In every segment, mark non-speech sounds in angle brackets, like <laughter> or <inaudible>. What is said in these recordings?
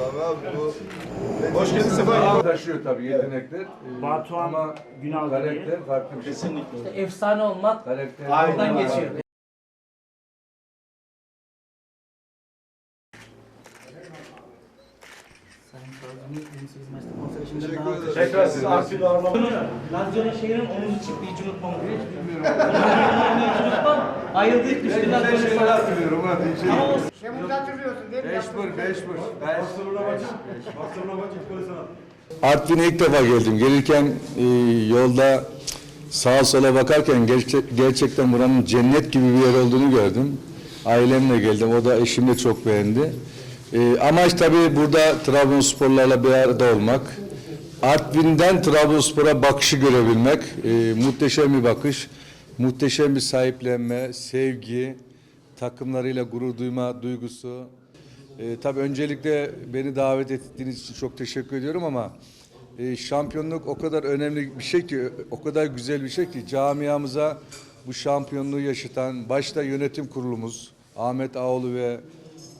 Sami abi bu Hoş geldin Sefa. taşıyor tabii yetenekler. Ee, Batuhan ama Günal karakter farklı bir şey. Kesinlikle. efsane olmak Karakter buradan geçiyor. Sayın Savcım, 28 Mayıs'ta konser için Teşekkür daha- ederim. Tekrar sizi Artvin ağırlamak. Lazio'nun şehrin omuzu çıktı hiç unutmam. Hiç bilmiyorum. hiç <laughs> unutmam. Ayrıldık düştü Güzel Lazio'nun şeyler sahası. hatırlıyorum ha. şey. Ama o Şemuz hatırlıyorsun değil mi? Beş bur, beş bur. Beş. Artvin'e ilk defa geldim. Gelirken e, yolda sağa sola bakarken gerçek- gerçekten buranın cennet gibi bir yer olduğunu gördüm. Ailemle geldim. O da eşim de çok beğendi. E, amaç tabii burada Trabzonsporlarla bir arada olmak. Artvin'den Trabzonspor'a bakışı görebilmek. E, muhteşem bir bakış. Muhteşem bir sahiplenme, sevgi, takımlarıyla gurur duyma duygusu. E, tabii öncelikle beni davet ettiğiniz için çok teşekkür ediyorum ama e, şampiyonluk o kadar önemli bir şey ki, o kadar güzel bir şey ki camiamıza bu şampiyonluğu yaşatan başta yönetim kurulumuz Ahmet Ağoğlu ve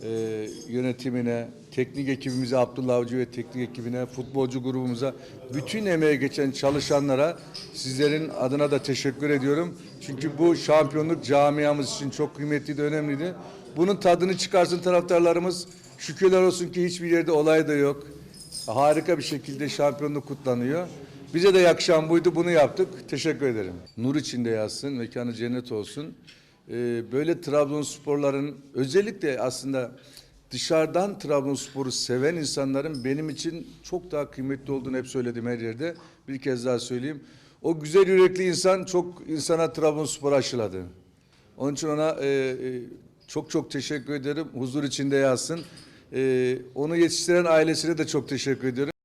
e, yönetimine, teknik ekibimize Abdullah Avcı ve teknik ekibine, futbolcu grubumuza, bütün emeğe geçen çalışanlara sizlerin adına da teşekkür ediyorum. Çünkü bu şampiyonluk camiamız için çok kıymetliydi, önemliydi. Bunun tadını çıkarsın taraftarlarımız. Şükürler olsun ki hiçbir yerde olay da yok. Harika bir şekilde şampiyonluk kutlanıyor. Bize de yakışan buydu, bunu yaptık. Teşekkür ederim. Nur içinde yazsın, mekanı cennet olsun. Ee, böyle Trabzonsporların özellikle aslında dışarıdan Trabzonspor'u seven insanların benim için çok daha kıymetli olduğunu hep söyledim her yerde. Bir kez daha söyleyeyim. O güzel yürekli insan çok insana Trabzonspor aşıladı. Onun için ona e, e, çok çok teşekkür ederim. Huzur içinde yazsın. E, onu yetiştiren ailesine de çok teşekkür ediyorum.